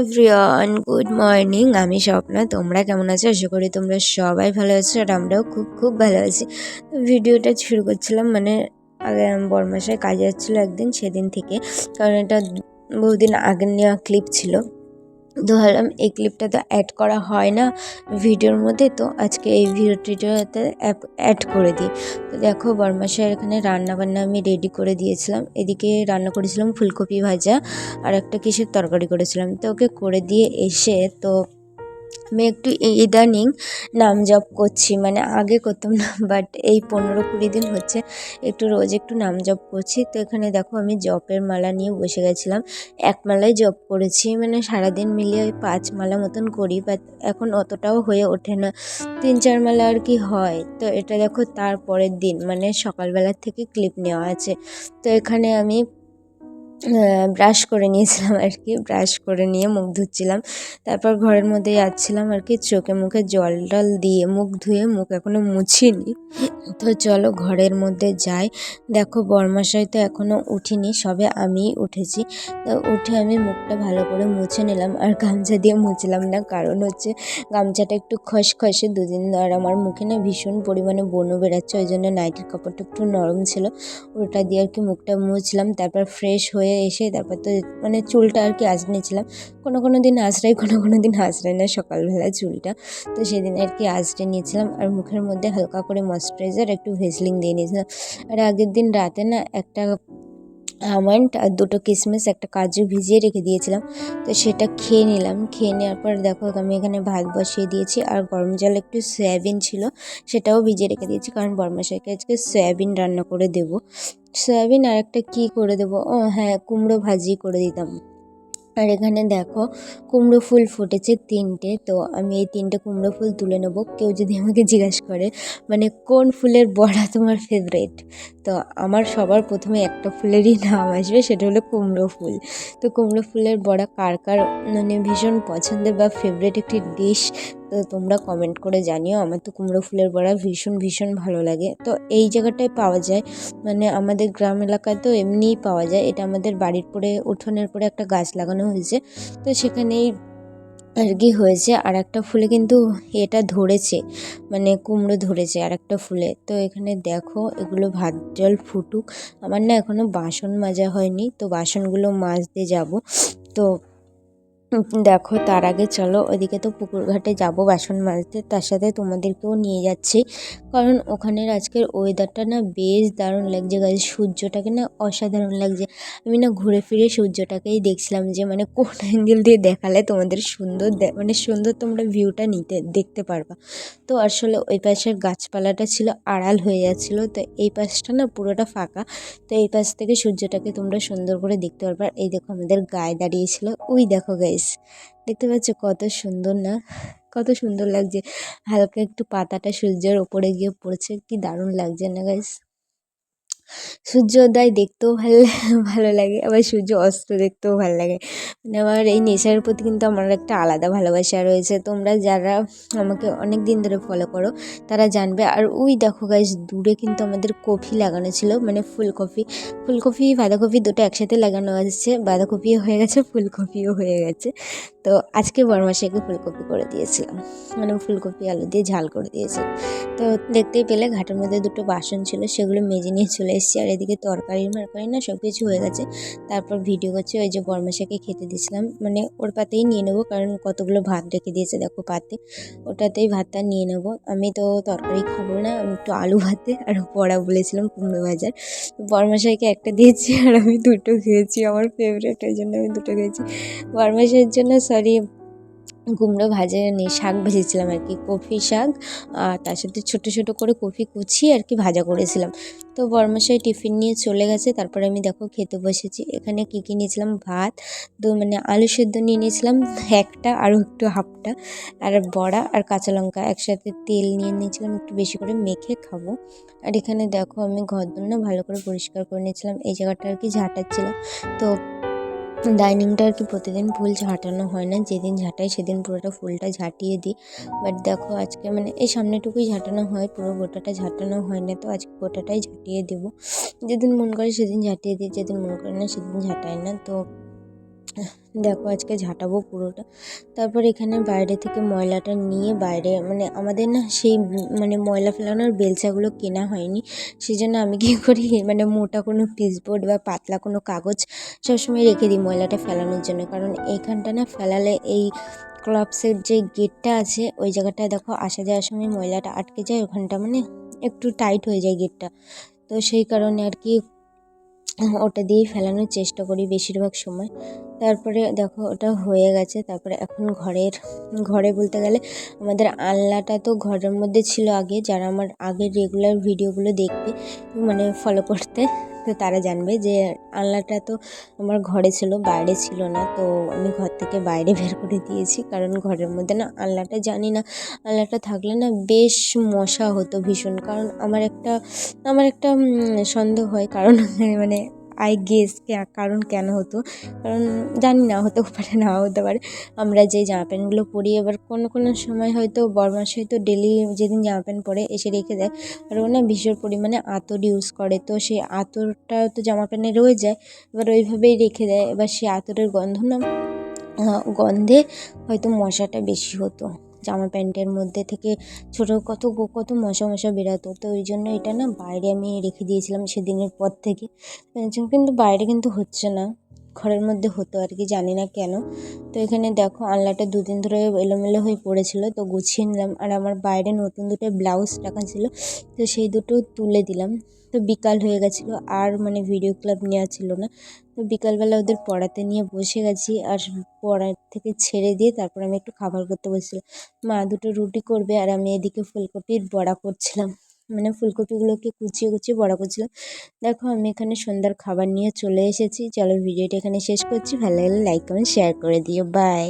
Everyone good morning আমি স্বপ্ন, তোমরা কেমন আছো? আশা করি তোমরা সবাই ভালো আছো আর আমরাও খুব খুব ভালো আছি। ভিডিওটা শুরু করছিলাম মানে আগে বরমাসায় কাজে যাচ্ছিল একদিন, সেদিন থেকে। কারণ এটা বহুদিন আগে নেওয়া ক্লিপ ছিল। ভাবলাম এই ক্লিপটা তো অ্যাড করা হয় না ভিডিওর মধ্যে, তো আজকে এই ভিডিওটাতে অ্যাড করে দিই। তো দেখো, বরমাসের এখানে রান্না বান্না আমি রেডি করে দিয়েছিলাম। এদিকে রান্না করেছিলাম ফুলকপি ভাজা আর একটা কিসের তরকারি করেছিলাম। তো ওকে করে দিয়ে এসে, তো আমি একটু ইদানিং নাম জপ করছি মানে আগে করতাম না বাট এই পনেরো কুড়ি দিন হচ্ছে একটু রোজ একটু নাম জপ করছি। তো এখানে দেখো আমি জপের মালা নিয়ে বসে গেছিলাম। এক মালায় জপ করেছি মানে সারাদিন মিলিয়ে ওই পাঁচ মালা মতন করি বাট এখন অতটাও হয়ে ওঠে না। তিন চার মালা আর কি হয়। তো এটা দেখো তার পরের দিন মানে সকালবেলার থেকে ক্লিপ নেওয়া আছে। তো এখানে আমি ব্রাশ করে নিয়েছিলাম আর কি ব্রাশ করে নিয়ে মুখ ধুচ্ছিলাম। তারপর ঘরের মধ্যে যাচ্ছিলাম আর কি, চোখে মুখে জল টল দিয়ে মুখ ধুয়ে মুখ এখনও মুছিনি। তো চলো ঘরের মধ্যে যাই। দেখো বরমাসাই তো এখনও উঠিনি, সবে আমিই উঠেছি। তো উঠে আমি মুখটা ভালো করে মুছে নিলাম আর গামছা দিয়ে মুছলাম না, কারণ হচ্ছে গামছাটা একটু খসখসে দুদিন ধর আমার মুখে না ভীষণ পরিমাণে বনু বেড়াচ্ছে ওই জন্য নাইটির কাপড়টা একটু নরম ছিল। ওটা দিয়ে আর কি মুখটা মুছলাম, তারপর ফ্রেশ হয়ে এসে তারপর তো মানে চুলটা আর কি আঁচড়েছিলাম কোনো কোনো দিন আঁচড়াই, কোনো কোনো দিন আঁচড়াই না সকালবেলা চুলটা। তো সেদিন আর কি আঁচড়ে নিয়েছিলাম আর মুখের মধ্যে হালকা করে ময়শ্চারাইজার একটু ভেসলিং দিয়ে নিয়েছিলাম। আর আগের দিন রাতে না একটা আমন্ড আর দুটো কিশমিশ একটা কাজু ভিজিয়ে রেখে দিয়েছিলাম। তো সেটা খেয়ে নিলাম। খেয়ে নেওয়ার পর দেখো আমি এখানে ভাত বসিয়ে দিয়েছি আর গরম জল একটু সয়াবিন ছিল সেটাও ভিজিয়ে রেখে দিয়েছি কারণ বরমাশাইকে আজকে সয়াবিন রান্না করে দেবো। সয়াবিন আর একটা কী করে দেবো? ও হ্যাঁ কুমড়ো ভাজি করে দিতাম। আর এখানে দেখো কুমড়ো ফুল ফুটেছে তিনটে। তো আমি এই তিনটে কুমড়ো ফুল তুলে নেব। কেউ যদি আমাকে জিজ্ঞেস করে মানে কোন ফুলের বড়া তোমার ফেভারেট তো আমার সবার প্রথমে একটা ফুলেরই নাম আসবে, সেটা হলো কুমড়ো ফুল। তো কুমড়ো ফুলের বড়া কার কার মানে ভীষণ পছন্দের বা ফেভারেট একটি ডিশ তো তোমরা কমেন্ট করে জানিও। আমার তো কুমড়ো ফুলের বড়া ভীষণ ভীষণ ভালো লাগে। তো এই জায়গাটায় পাওয়া যায় মানে আমাদের গ্রাম এলাকায় তো এমনিই পাওয়া যায়। এটা আমাদের বাড়ির পরে, উঠোনের পরে একটা গাছ লাগানো হয়েছে। তো সেখানেই আর কি হয়েছে। আর একটা ফুলে কিন্তু এটা ধরেছে মানে কুমড়ো ধরেছে আর একটা ফুলে। তো এখানে দেখো, এগুলো ভাত জল ফুটুক। আমার না এখনও বাসন মাজা হয়নি, তো বাসনগুলো মাজতে যাব। তো দেখো, তার আগে চলো ওদিকে তো পুকুর ঘাটে যাব বাসন মাজতে, তার সাথে তোমাদেরকেও নিয়ে যাচ্ছি। কারণ ওখানের আজকের ওয়েদারটা না বেশ দারুণ লাগছে গাছ সূর্যটাকে না অসাধারণ লাগছে। আমি না ঘুরে ফিরে সূর্যটাকেই দেখছিলাম যে মানে কোন অ্যাঙ্গেল দিয়ে দেখালে তোমাদের সুন্দর মানে সুন্দর তোমরা ভিউটা নিতে, দেখতে পারবা। তো আসলে ওই পাশের গাছপালাটা ছিল আড়াল হয়ে যাচ্ছিল, তো এই পাশটা না পুরোটা ফাঁকা। তো এই পাশ থেকে সূর্যটাকে তোমরা সুন্দর করে দেখতে পারবা। এই দেখো, আমাদের গায়ে দাঁড়িয়েছিল। ওই দেখো গাইস দেখতে পাচ্ছ কত সুন্দর না? কত সুন্দর লাগছে। হালকা একটু পাতাটা সূর্যের ওপরে গিয়ে পড়ছে। কি দারুণ লাগছে না গাইস সূর্যোদয় দেখতেও ভালো ভালো লাগে, আবার সূর্য অস্ত দেখতেও ভালো লাগে। মানে আমার এই নেশার প্রতি কিন্তু আমার একটা আলাদা ভালোবাসা রয়েছে। তোমরা যারা আমাকে অনেক দিন ধরে ফলো করো, তারা জানবে। আর ওই দেখো গাইজ দূরে কিন্তু আমাদের কফি লাগানো ছিল মানে ফুলকপি। ফুলকপি, বাঁধাকপি দুটো একসাথে লাগানো আছে। বাঁধাকপিও হয়ে গেছে, ফুলকপিও হয়ে গেছে। তো আজকে বরমাসাকে ফুলকপি করে দিয়েছিলাম। মানে ফুলকপি, আলু দিয়ে ঝাল করে দিয়েছিলাম তো দেখতেই পেলে, ঘাটের মধ্যে দুটো বাসন ছিল, সেগুলো মেজে নিয়ে চলে এসেছি আর এদিকে তরকারি মারকারি না সব কিছু হয়ে গেছে। তারপর ভিডিও করছি, ওই যে বরমাসাকে খেতে দিয়েছিলাম। মানে ওর পাতেই নিয়ে নেব, কারণ কতগুলো ভাত রেখে দিয়েছে দেখো পাতে। ওটাতেই ভাতটা নিয়ে নেব। আমি তো তরকারি খাব না, আমি একটু আলু ভাতে আর বড়া বলেছিলাম কুমড়ো ভাজার। বরমাসাইকে একটা দিয়েছি আর আমি দুটো খেয়েছি, আমার ফেভারেট ওই জন্য আমি দুটো খেয়েছি। বরমাসাইয়ের জন্য সরি কুমড়ো ভাজা নেই শাক ভেজেছিলাম আর কি, কফি শাক। আর তার সাথে ছোটো ছোটো করে কফি কুচিয়ে আর কি ভাজা করেছিলাম। তো বর্মশাই টিফিন নিয়ে চলে গেছে। তারপরে আমি দেখো খেতে বসেছি। এখানে কী কী নিয়েছিলাম? ভাত, দু মানে আলু সেদ্ধ নিয়ে নিয়েছিলাম, একটা আরও একটু হাফটা, আর বড়া আর কাঁচা লঙ্কা। একসাথে তেল নিয়ে নিয়েছিলাম, একটু বেশি করে মেখে খাব। আর এখানে দেখো আমি ঘর না ভালো করে পরিষ্কার করে নিয়েছিলাম। এই জায়গাটা আর কি ঝাঁটাচ্ছিলাম তো ডাইনিংটা আর কি প্রতিদিন ফুল ঝাঁটানো হয় না। যেদিন ঝাঁটাই সেদিন পুরোটা ফুলটা ঝাঁটিয়ে দিই। বাট দেখো আজকে মানে এই সামনেটুকুই ঝাঁটানো হয়, পুরো গোটাটা ঝাঁটানো হয় না, তো আজকে গোটাটাই ঝাঁটিয়ে দেবো। যেদিন মন করে সেদিন ঝাঁটিয়ে দিই, যেদিন মন করে না সেদিন ঝাঁটাই না, তো দেখো আজকে ঝাঁটাবো পুরোটা। তারপর এখানে বাইরে থেকে ময়লাটা নিয়ে বাইরে মানে আমাদের না সেই মানে ময়লা ফেলানোর বেলচাগুলো কেনা হয়নি। সেই জন্য আমি কী করি মানে মোটা কোনো পিসবোর্ড বা পাতলা কোনো কাগজ সবসময় রেখে দিই ময়লাটা ফেলানোর জন্য। কারণ এইখানটা না ফেলালে এই ক্লাবসের যে গেটটা আছে, ওই জায়গাটায় দেখো আসা যাওয়ার সময় ময়লাটা আটকে যায়, ওখানটা মানে একটু টাইট হয়ে যায় গেটটা। তো সেই কারণে আর কি ওটা দিয়েই ফেলানোর চেষ্টা করি বেশিরভাগ সময়। তারপরে দেখো ওটা হয়ে গেছে। তারপরে এখন ঘরের, ঘরে বলতে গেলে আমাদের আলনাটা তো ঘরের মধ্যে ছিল আগে। যারা আমার আগের রেগুলার ভিডিওগুলো দেখবে মানে ফলো করতে, তো তারা জানবে যে আলনাটা তো আমার ঘরে ছিল, বাইরে ছিল না। তো আমি ঘর থেকে বাইরে বের করে দিয়েছি। কারণ ঘরের মধ্যে না আলনাটা জানি না, আলনাটা থাকলে না বেশ মশা হতো ভীষণ। কারণ আমার একটা আমার একটা সন্দেহ হয়। কারণ মানে আই গেস কারণ কেন হতো? কারণ জানি না হতেও পারে না, হতে পারে। আমরা যে জামা প্যান্টগুলো পরি, এবার কোনো কোনো সময় হয়তো বরমাস হয়তো ডেলি যেদিন জামা প্যান্ট পরে এসে রেখে দেয়, আর ও না ভীষণ পরিমাণে আতর ইউজ করে। তো সেই আতরটা তো জামা প্যান্টে রয়ে যায়, এবার ওইভাবেই রেখে দেয়। এবার সেই আতরের গন্ধ না গন্ধে হয়তো মশাটা বেশি হতো। জামা প্যান্টের মধ্যে থেকে ছোটো কত কত মশা মশা বেরাতো। তো ওই জন্য এটা না বাইরে আমি রেখে দিয়েছিলাম সেদিনের পর থেকে। কিন্তু বাইরে কিন্তু হচ্ছে না। ঘরের মধ্যে হতো আর কি, জানি না কেন। তো এখানে দেখো আলনাটা দুদিন ধরে এলোমেলো হয়ে পড়েছিল, তো গুছিয়ে নিলাম। আর আমার বাইরে নতুন দুটো ব্লাউজ রাখা ছিল, তো সেই দুটো তুলে দিলাম। তো বিকাল হয়ে গেছিল, আর মানে ভিডিও ক্লাব নেওয়া ছিল না। তো বিকালবেলা ওদের পড়াতে নিয়ে বসে গেছি, আর পড়ার থেকে ছেড়ে দিয়ে তারপর আমি একটু খাবার করতে বসছিলাম। মা দুটো রুটি করবে, আর আমি এদিকে ফুলকপির বড়া করছিলাম। মানে ফুলকপিগুলোকে কুচিয়ে কুচিয়ে বড়া করছিলাম। দেখো আমি এখানে সন্ধ্যার খাবার নিয়ে চলে এসেছি। চলো ভিডিওটা এখানে শেষ করছি। ভালো লাগলে লাইক কমেন্ট শেয়ার করে দিও। বাই